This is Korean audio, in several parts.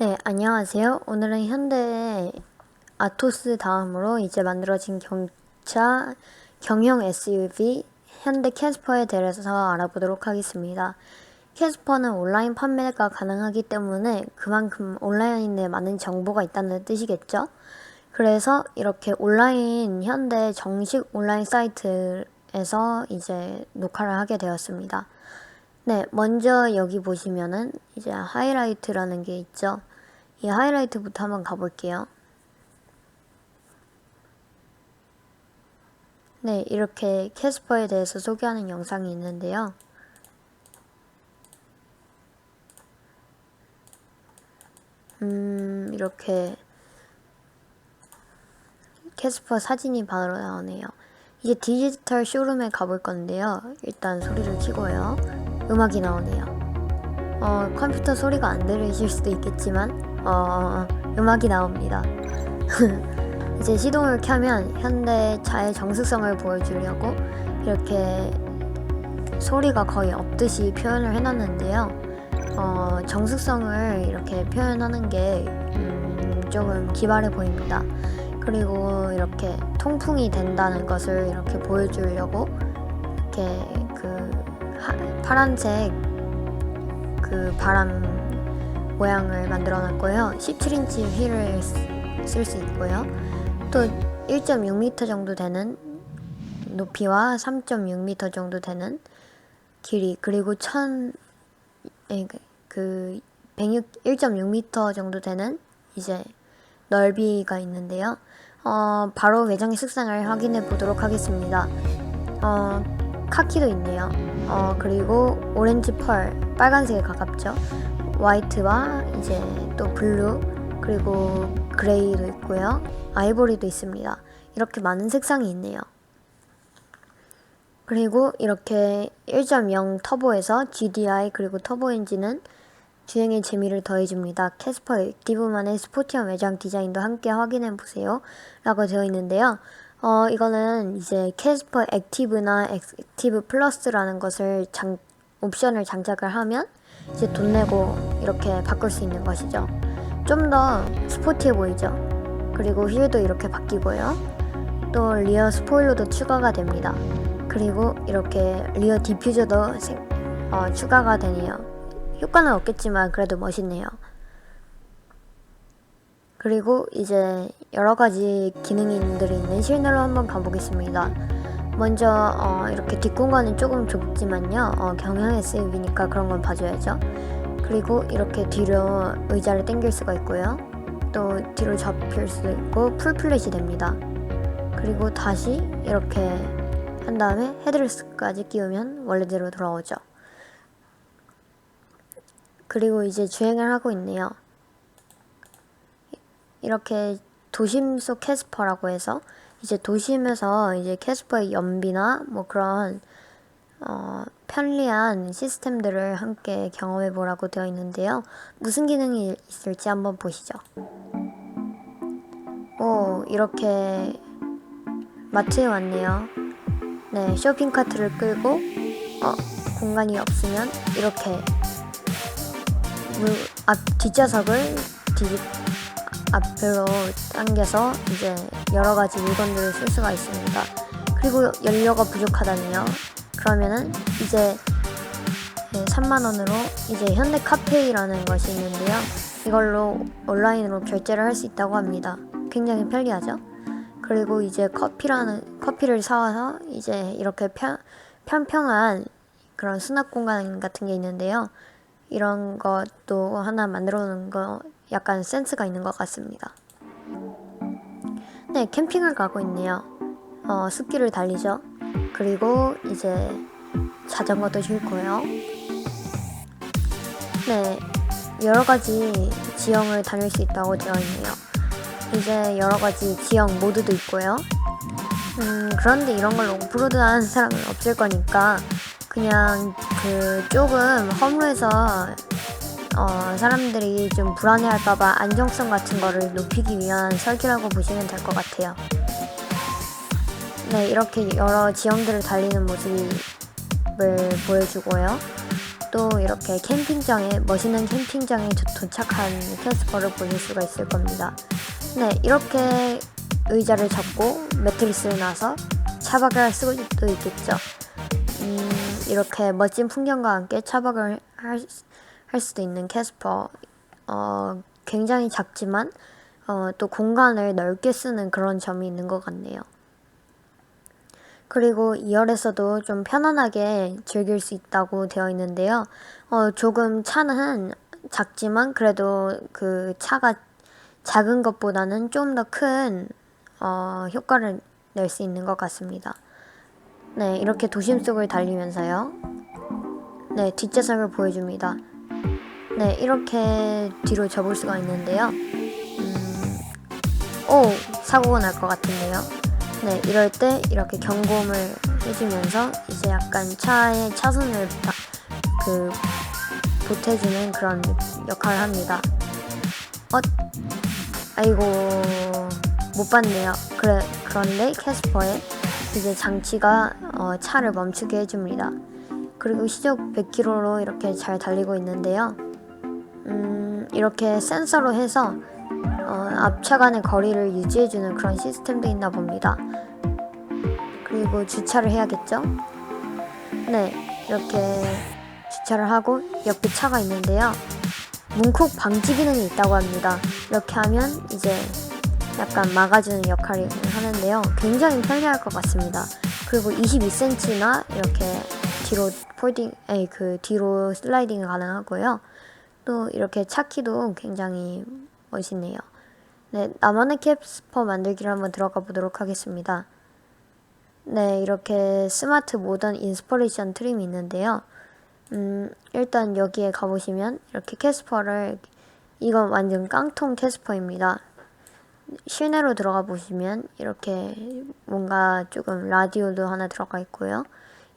네, 안녕하세요. 오늘은 현대 아토스 다음으로 이제 만들어진 경차 경형 SUV 현대 캐스퍼에 대해서 알아보도록 하겠습니다. 캐스퍼는 온라인 판매가 가능하기 때문에 그만큼 온라인에 많은 정보가 있다는 뜻이겠죠? 그래서 이렇게 온라인 현대 정식 온라인 사이트에서 이제 녹화를 하게 되었습니다. 네, 먼저 여기 보시면은 이제 하이라이트라는 게 있죠. 이 하이라이트부터 한번 가볼게요. 네, 이렇게 캐스퍼에 대해서 소개하는 영상이 있는데요. 음, 이렇게 캐스퍼 사진이 바로 나오네요. 이제 디지털 쇼룸에 가볼 건데요. 일단 소리를 켜고요. 음악이 나오네요. 어, 컴퓨터 소리가 안 들리실 수도 있겠지만, 어, 음악이 나옵니다. 이제 시동을 켜면 현대차의 정숙성을 보여주려고 이렇게 소리가 거의 없듯이 표현을 해놨는데요. 어, 정숙성을 이렇게 표현하는 게 음, 조금 기발해 보입니다. 그리고 이렇게 통풍이 된다는 것을 이렇게 보여주려고 이렇게 파란색 그 바람 모양을 만들어 놨고요. 17인치 휠을 쓸 수 있고요. 또 1.6m 정도 되는 높이와 3.6m 정도 되는 길이 그리고 1000 그 106, 1.6m 정도 되는 이제 넓이가 있는데요. 어, 바로 외장의 색상을 확인해 보도록 하겠습니다. 어, 카키도 있네요. 어, 그리고 오렌지 펄, 빨간색에 가깝죠. 화이트와 이제 또 블루, 그리고 그레이도 있고요. 아이보리도 있습니다. 이렇게 많은 색상이 있네요. 그리고 이렇게 1.0 터보에서 GDI 그리고 터보 엔진은 주행의 재미를 더해줍니다. 캐스퍼 액티브만의 스포티한 외장 디자인도 함께 확인해 보세요. 라고 되어 있는데요. 어, 이거는 이제 캐스퍼 액티브나 액티브 플러스라는 것을 장, 옵션을 장착을 하면 이제 돈 내고 이렇게 바꿀 수 있는 것이죠. 좀 더 스포티해 보이죠. 그리고 휠도 이렇게 바뀌고요. 또 리어 스포일러도 추가가 됩니다. 그리고 이렇게 리어 디퓨저도 생, 어, 추가가 되네요. 효과는 없겠지만 그래도 멋있네요. 그리고 이제 여러 가지 기능들이 있는 실내로 한번 가보겠습니다. 먼저 어, 이렇게 뒷공간은 조금 좁지만요. 어, 경영 SUV니까 그런 건 봐줘야죠. 그리고 이렇게 뒤로 의자를 당길 수가 있고요. 또 뒤로 접힐 수도 있고 풀플랫이 됩니다. 그리고 다시 이렇게 한 다음에 헤드레스트까지 끼우면 원래대로 돌아오죠. 그리고 이제 주행을 하고 있네요. 이렇게 도심 속 캐스퍼라고 해서 이제 도심에서 이제 캐스퍼의 연비나 뭐 그런 어, 편리한 시스템들을 함께 경험해 보라고 되어 있는데요. 무슨 기능이 있을지 한번 보시죠. 오, 이렇게 마트에 왔네요. 네, 쇼핑 카트를 끌고 어, 공간이 없으면 이렇게 물, 앞 뒷좌석을 뒤집 앞으로 당겨서 이제 여러 가지 물건들을 쓸 수가 있습니다. 그리고 연료가 부족하다면요. 그러면은 이제 3만 원으로 이제 현대 카페이라는 것이 있는데요. 이걸로 온라인으로 결제를 할 수 있다고 합니다. 굉장히 편리하죠. 그리고 이제 커피라는 커피를 사와서 이제 이렇게 편, 편평한 그런 수납 공간 같은 게 있는데요. 이런 것도 하나 만들어 놓은 거 약간 센스가 있는 것 같습니다. 네, 캠핑을 가고 있네요. 어, 숲길을 달리죠. 그리고 이제 자전거도 싣고요. 네, 여러 가지 지형을 다닐 수 있다고 되어 있네요. 이제 여러 가지 지형 모드도 있고요. 음, 그런데 이런 걸 오프로드 하는 사람은 없을 거니까 그냥 그 조금 허무해서 어, 사람들이 좀 불안해할까봐 안정성 같은 거를 높이기 위한 설계라고 보시면 될 것 같아요. 네, 이렇게 여러 지형들을 달리는 모습을 보여주고요. 또 이렇게 캠핑장에 멋있는 캠핑장에 도- 도착한 캐스퍼를 보실 수가 있을 겁니다. 네, 이렇게 의자를 잡고 매트리스를 놔서 차박을 할 수도 있겠죠. 음, 이렇게 멋진 풍경과 함께 차박을 할, 할 수도 있는 캐스퍼. 어, 굉장히 작지만 어, 또 공간을 넓게 쓰는 그런 점이 있는 것 같네요. 그리고 2열에서도 좀 편안하게 즐길 수 있다고 되어 있는데요. 어, 조금 차는 작지만 그래도 그 차가 작은 것보다는 좀 더큰 어, 효과를 낼 수 있는 것 같습니다. 네, 이렇게 도심 속을 달리면서요. 네, 뒷좌석을 보여줍니다. 네, 이렇게 뒤로 접을 수가 있는데요. 음, 오, 사고가 날 것 같은데요. 네, 이럴 때 이렇게 경고음을 해주면서 이제 약간 차의 차선을 바, 그 보태주는 그런 역할을 합니다. 어, 아이고 못 봤네요. 그래 그런데 캐스퍼의 이제 장치가 어, 차를 멈추게 해줍니다. 그리고 시속 100km로 이렇게 잘 달리고 있는데요. 음, 이렇게 센서로 해서 어, 앞차 간의 거리를 유지해주는 그런 시스템도 있나 봅니다. 그리고 주차를 해야겠죠? 네, 이렇게 주차를 하고 옆에 차가 있는데요. 문콕 방지 기능이 있다고 합니다. 이렇게 하면 이제 약간 막아주는 역할을 하는데요. 굉장히 편리할 것 같습니다. 그리고 22cm나 이렇게 뒤로 폴딩, 아니 그 뒤로 슬라이딩 가능하고요. 또 이렇게 차키도 굉장히 멋있네요. 네, 나만의 캡스퍼 만들기를 한번 들어가 보도록 하겠습니다. 네, 이렇게 스마트 모던 인스퍼레이션 트림이 있는데요. 음, 일단 여기에 가보시면 이렇게 캐스퍼를 이건 완전 깡통 캐스퍼입니다. 실내로 들어가 보시면 이렇게 뭔가 조금 라디오도 하나 들어가 있고요.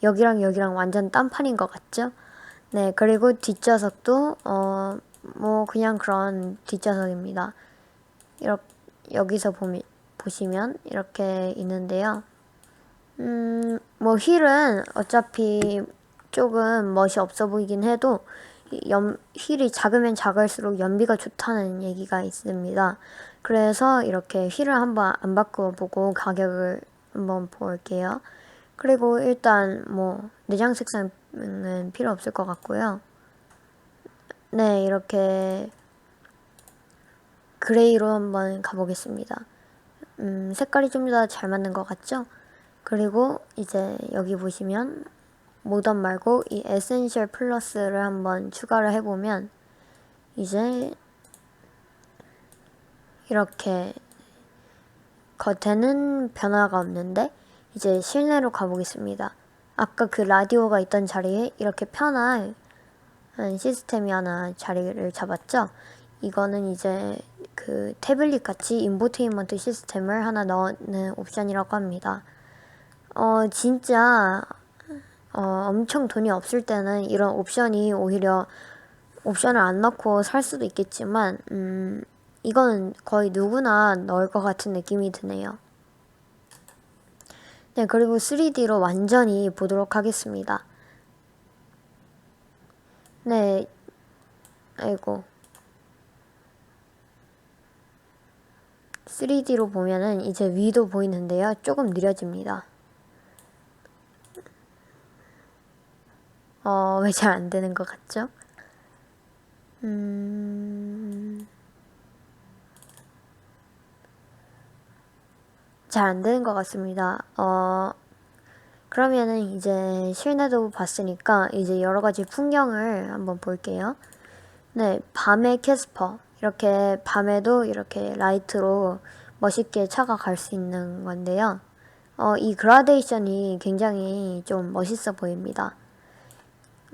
여기랑 여기랑 완전 딴판인 것 같죠? 네, 그리고 뒷좌석도 어, 뭐 그냥 그런 뒷좌석입니다. 이렇게 여기서 보미, 보시면 이렇게 있는데요. 음, 뭐 휠은 어차피 조금 멋이 없어 보이긴 해도 이 연, 휠이 작으면 작을수록 연비가 좋다는 얘기가 있습니다. 그래서 이렇게 휠을 한번 안 바꿔보고 가격을 한번 볼게요. 그리고 일단 뭐 내장 색상 은 필요 없을 것 같고요. 네, 이렇게 그레이로 한번 가보겠습니다. 음, 색깔이 좀 더 잘 맞는 것 같죠? 그리고 이제 여기 보시면 모던 말고 이 에센셜 플러스를 한번 추가를 해보면 이제 이렇게 겉에는 변화가 없는데 이제 실내로 가보겠습니다. 아까 그 라디오가 있던 자리에 이렇게 편한 시스템이 하나 자리를 잡았죠. 이거는 이제 그 태블릿 같이 인포테인먼트 시스템을 하나 넣는 옵션이라고 합니다. 어, 진짜 어, 엄청 돈이 없을 때는 이런 옵션이 오히려 옵션을 안 넣고 살 수도 있겠지만, 음, 이거는 거의 누구나 넣을 것 같은 느낌이 드네요. 네, 그리고 3D로 완전히 보도록 하겠습니다. 네, 아이고. 3D로 보면은 이제 위도 보이는데요. 조금 느려집니다. 어, 왜 잘 안 되는 것 같죠? 음, 잘 안 되는 것 같습니다. 어, 그러면은 이제 실내도 봤으니까 이제 여러 가지 풍경을 한번 볼게요. 네, 밤의 캐스퍼. 이렇게 밤에도 이렇게 라이트로 멋있게 차가 갈 수 있는 건데요. 어, 이 그라데이션이 굉장히 좀 멋있어 보입니다.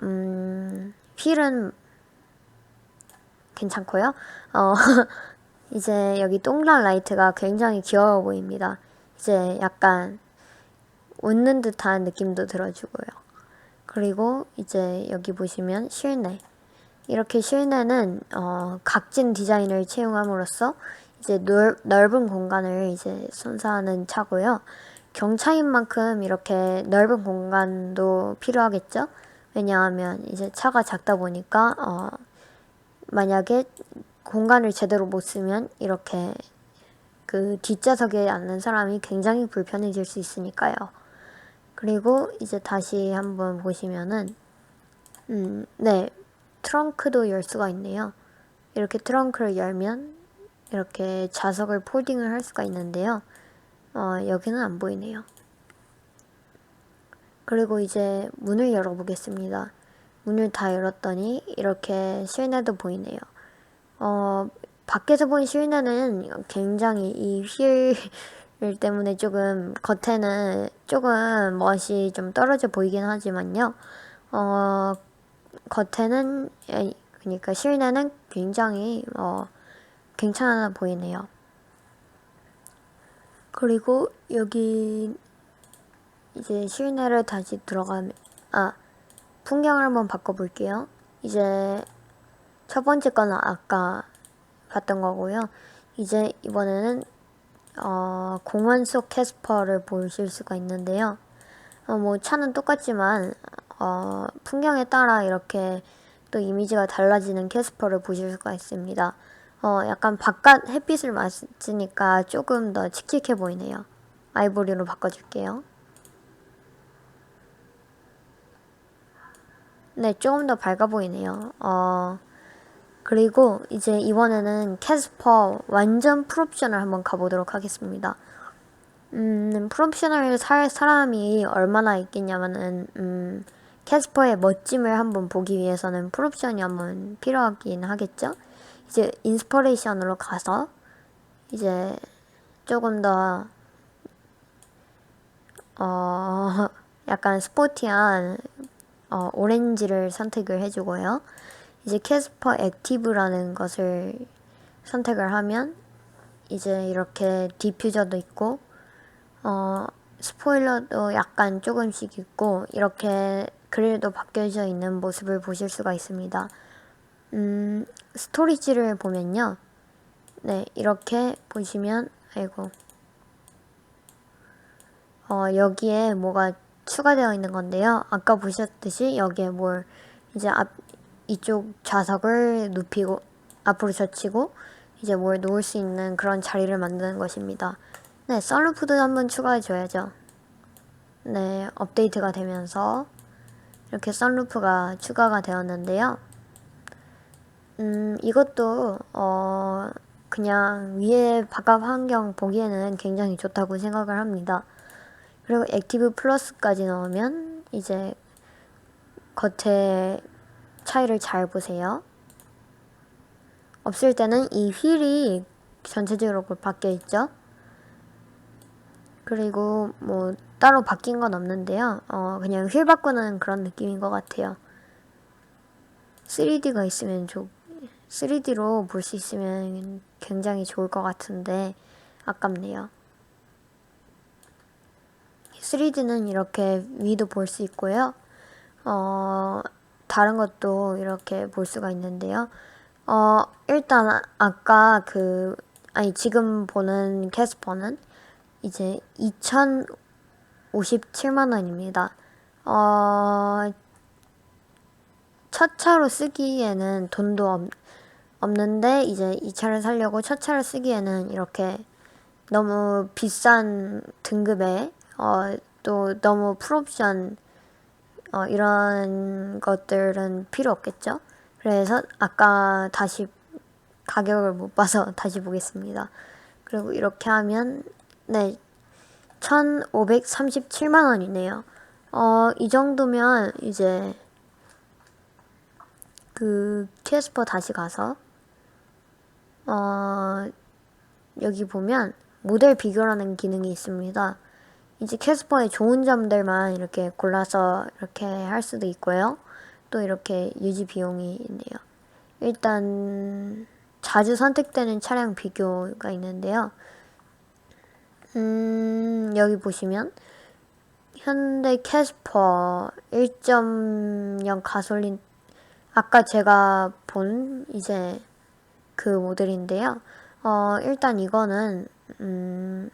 음, 휠은 괜찮고요. 어, 이제 여기 동그란 라이트가 굉장히 귀여워 보입니다. 이제 약간 웃는 듯한 느낌도 들어주고요. 그리고 이제 여기 보시면 실내. 이렇게 실내는 어, 각진 디자인을 채용함으로써 이제 넓, 넓은 공간을 이제 선사하는 차고요. 경차인 만큼 이렇게 넓은 공간도 필요하겠죠? 왜냐하면 이제 차가 작다 보니까 어, 만약에 공간을 제대로 못 쓰면 이렇게 그 뒷좌석에 앉는 사람이 굉장히 불편해질 수 있으니까요. 그리고 이제 다시 한번 보시면은 음, 네. 트렁크도 열 수가 있네요. 이렇게 트렁크를 열면 이렇게 좌석을 폴딩을 할 수가 있는데요. 어, 여기는 안 보이네요. 그리고 이제 문을 열어보겠습니다. 문을 다 열었더니 이렇게 실내도 보이네요. 어, 밖에서 본 실내는 굉장히 이 휠 때문에 조금 겉에는 조금 멋이 좀 떨어져 보이긴 하지만요. 어, 겉에는 에, 그러니까 실내는 굉장히 어, 괜찮아 보이네요. 그리고 여기 이제 실내를 다시 들어가면 아 풍경을 한번 바꿔볼게요. 이제 첫 번째 거는 아까 봤던 거고요. 이제 이번에는 어, 공원 속 캐스퍼를 보실 수가 있는데요. 어, 뭐 차는 똑같지만 어, 풍경에 따라 이렇게 또 이미지가 달라지는 캐스퍼를 보실 수가 있습니다. 어, 약간 바깥 햇빛을 맞으니까 조금 더 칙칙해 보이네요. 아이보리로 바꿔줄게요. 네, 조금 더 밝아 보이네요. 어, 그리고 이제 이번에는 캐스퍼 완전 풀옵션을 한번 가보도록 하겠습니다. 음, 풀옵션을 살 사람이 얼마나 있겠냐면은, 음, 캐스퍼의 멋짐을 한번 보기 위해서는 풀옵션이 한번 필요하긴 하겠죠? 이제 인스퍼레이션으로 가서, 이제 조금 더, 어, 약간 스포티한 어, 오렌지를 선택을 해주고요. 이제 캐스퍼 액티브라는 것을 선택을 하면 이제 이렇게 디퓨저도 있고 어, 스포일러도 약간 조금씩 있고 이렇게 그릴도 바뀌어져 있는 모습을 보실 수가 있습니다. 음, 스토리지를 보면요. 네, 이렇게 보시면 아이고 어, 여기에 뭐가 추가되어 있는 건데요. 아까 보셨듯이 여기에 뭘 이제 앞 이쪽 좌석을 눕히고 앞으로 젖히고 이제 뭘 놓을 수 있는 그런 자리를 만드는 것입니다. 네, 썬루프도 한번 추가해 줘야죠. 네, 업데이트가 되면서 이렇게 썬루프가 추가가 되었는데요. 음, 이것도 어 그냥 위에 바깥 환경 보기에는 굉장히 좋다고 생각을 합니다. 그리고 액티브 플러스까지 넣으면 이제 겉에 차이를 잘 보세요. 없을 때는 이 휠이 전체적으로 바뀌어 있죠. 그리고 뭐 따로 바뀐 건 없는데요. 어, 그냥 휠 바꾸는 그런 느낌인 것 같아요. 3D가 있으면 좋, 3D로 볼 수 있으면 굉장히 좋을 것 같은데 아깝네요. 3D는 이렇게 위도 볼 수 있고요. 어, 다른 것도 이렇게 볼 수가 있는데요. 어, 일단 아까 그 아니 지금 보는 캐스퍼는 이제 2,057만 원입니다. 어, 첫 차로 쓰기에는 돈도 없, 없는데 이제 이 차를 살려고 첫 차를 쓰기에는 이렇게 너무 비싼 등급의 어, 또 너무 풀옵션 어, 이런 것들은 필요 없겠죠. 그래서 아까 다시 가격을 못 봐서 다시 보겠습니다. 그리고 이렇게 하면 네 1,537만 원이네요. 어, 이 정도면 이제 그 캐스퍼 다시 가서 어, 여기 보면 모델 비교라는 기능이 있습니다. 이제 캐스퍼의 좋은 점들만 이렇게 골라서 이렇게 할 수도 있고요. 또 이렇게 유지 비용이 있네요. 일단 자주 선택되는 차량 비교가 있는데요. 음, 여기 보시면 현대 캐스퍼 1.0 가솔린 아까 제가 본 이제 그 모델인데요. 어, 일단 이거는 음,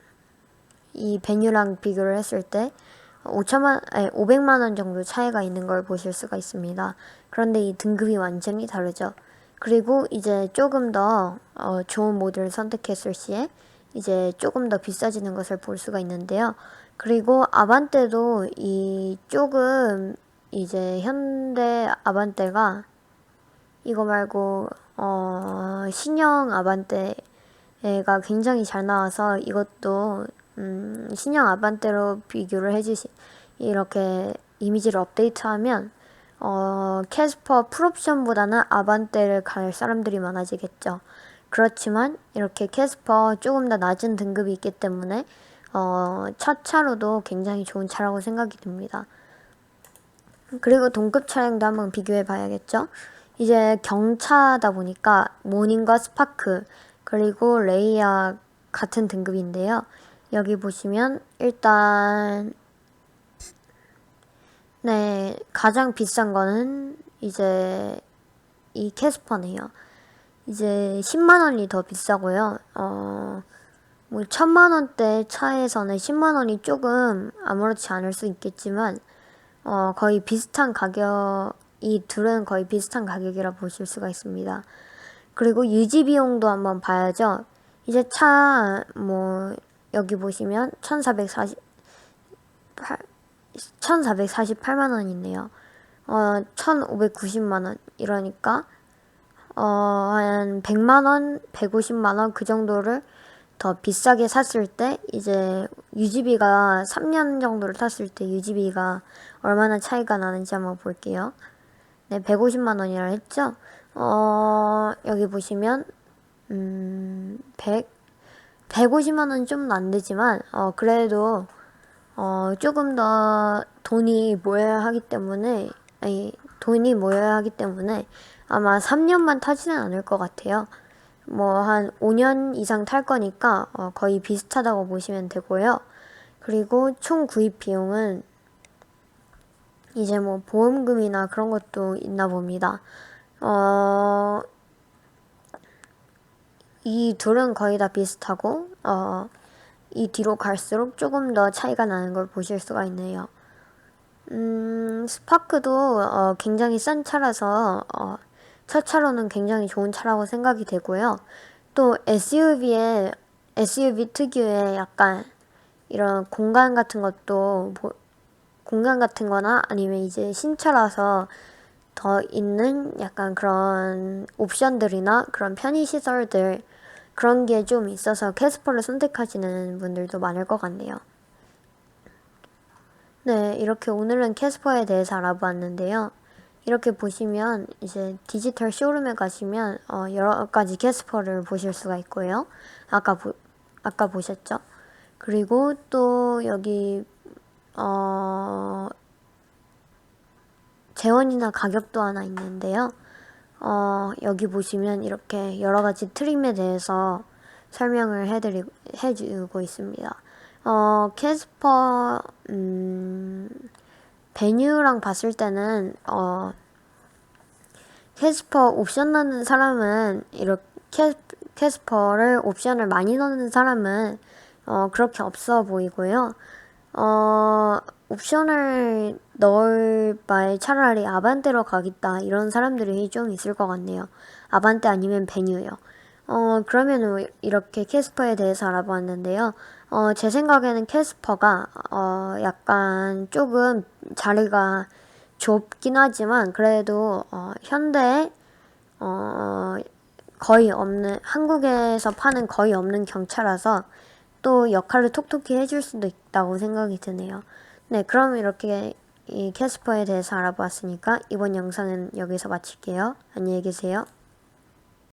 이 베뉴랑 비교를 했을 때 5천만, 아니, 500만 원 정도 차이가 있는 걸 보실 수가 있습니다. 그런데 이 등급이 완전히 다르죠. 그리고 이제 조금 더 어, 좋은 모드를 선택했을 시에 이제 조금 더 비싸지는 것을 볼 수가 있는데요. 그리고 아반떼도 이 조금 이제 현대 아반떼가 이거 말고 어 신형 아반떼가 굉장히 잘 나와서 이것도 음 신형 아반떼로 비교를 해주시 이렇게 이미지를 업데이트하면 어 캐스퍼 풀옵션보다는 아반떼를 갈 사람들이 많아지겠죠. 그렇지만 이렇게 캐스퍼 조금 더 낮은 등급이 있기 때문에 어 차차로도 굉장히 좋은 차라고 생각이 듭니다. 그리고 동급 차량도 한번 비교해 봐야겠죠. 이제 경차다 보니까 모닝과 스파크 그리고 레이아 같은 등급인데요. 여기 보시면 일단 네 가장 비싼 거는 이제 이 캐스퍼네요. 이제 10만 원이 더 비싸고요. 어, 뭐 천만 원대 차에서는 10만 원이 조금 아무렇지 않을 수 있겠지만 어, 거의 비슷한 가격, 이 둘은 거의 비슷한 가격이라 보실 수가 있습니다. 그리고 유지 비용도 한번 봐야죠. 이제 차, 뭐, 여기 보시면 1448, 1448만 원이네요. 어, 1590만 원. 이러니까, 어, 한 100만 원, 150만 원 그 정도를 더 비싸게 샀을 때 이제 유지비가 3년 정도를 탔을 때 유지비가 얼마나 차이가 나는지 한번 볼게요. 네, 150만 원이라 했죠? 어, 여기 보시면 음, 100 150만 원은 좀안 되지만 어, 그래도 어, 조금 더 돈이 모여야 하기 때문에 아니, 돈이 모여야 하기 때문에 아마 3년만 타지는 않을 것 같아요. 뭐 한 5년 이상 탈 거니까 어, 거의 비슷하다고 보시면 되고요. 그리고 총 구입 비용은 이제 뭐 보험금이나 그런 것도 있나 봅니다. 어, 이 둘은 거의 다 비슷하고 어, 이 뒤로 갈수록 조금 더 차이가 나는 걸 보실 수가 있네요. 음, 스파크도 어, 굉장히 싼 차라서 어, 첫 차로는 굉장히 좋은 차라고 생각이 되고요. 또 SUV에 SUV 특유의 약간 이런 공간 같은 것도 보, 공간 같은 거나 아니면 이제 신차라서 더 있는 약간 그런 옵션들이나 그런 편의 시설들 그런 게 좀 있어서 캐스퍼를 선택하시는 분들도 많을 것 같네요. 네, 이렇게 오늘은 캐스퍼에 대해서 알아보았는데요. 이렇게 보시면 이제 디지털 쇼룸에 가시면 어, 여러 가지 캐스퍼를 보실 수가 있고요. 아까 보, 아까 보셨죠? 그리고 또 여기 어, 재원이나 가격 도 하나 있는데요. 어, 여기 보시면 이렇게 여러 가지 트림에 대해서 설명을 해드리고, 해주고 있습니다. 어, 캐스퍼, 음, 베뉴랑 봤을 때는, 어, 캐스퍼 옵션 넣는 사람은, 이렇게 캐, 캐스퍼를 옵션을 많이 넣는 사람은, 어, 그렇게 없어 보이고요. 어, 옵션을 넣을 바에 차라리 아반떼로 가겠다 이런 사람들이 좀 있을 것 같네요. 아반떼 아니면 베뉴요. 어, 그러면 이렇게 캐스퍼에 대해서 알아보았는데요. 어, 제 생각에는 캐스퍼가, 어, 약간 조금 자리가 좁긴 하지만, 그래도, 어, 현대에, 어, 거의 없는, 한국에서 파는 거의 없는 경차라서, 또 역할을 톡톡히 해줄 수도 있다고 생각이 드네요. 네, 그럼 이렇게 이 캐스퍼에 대해서 알아보았으니까 이번 영상은 여기서 마칠게요. 안녕히 계세요.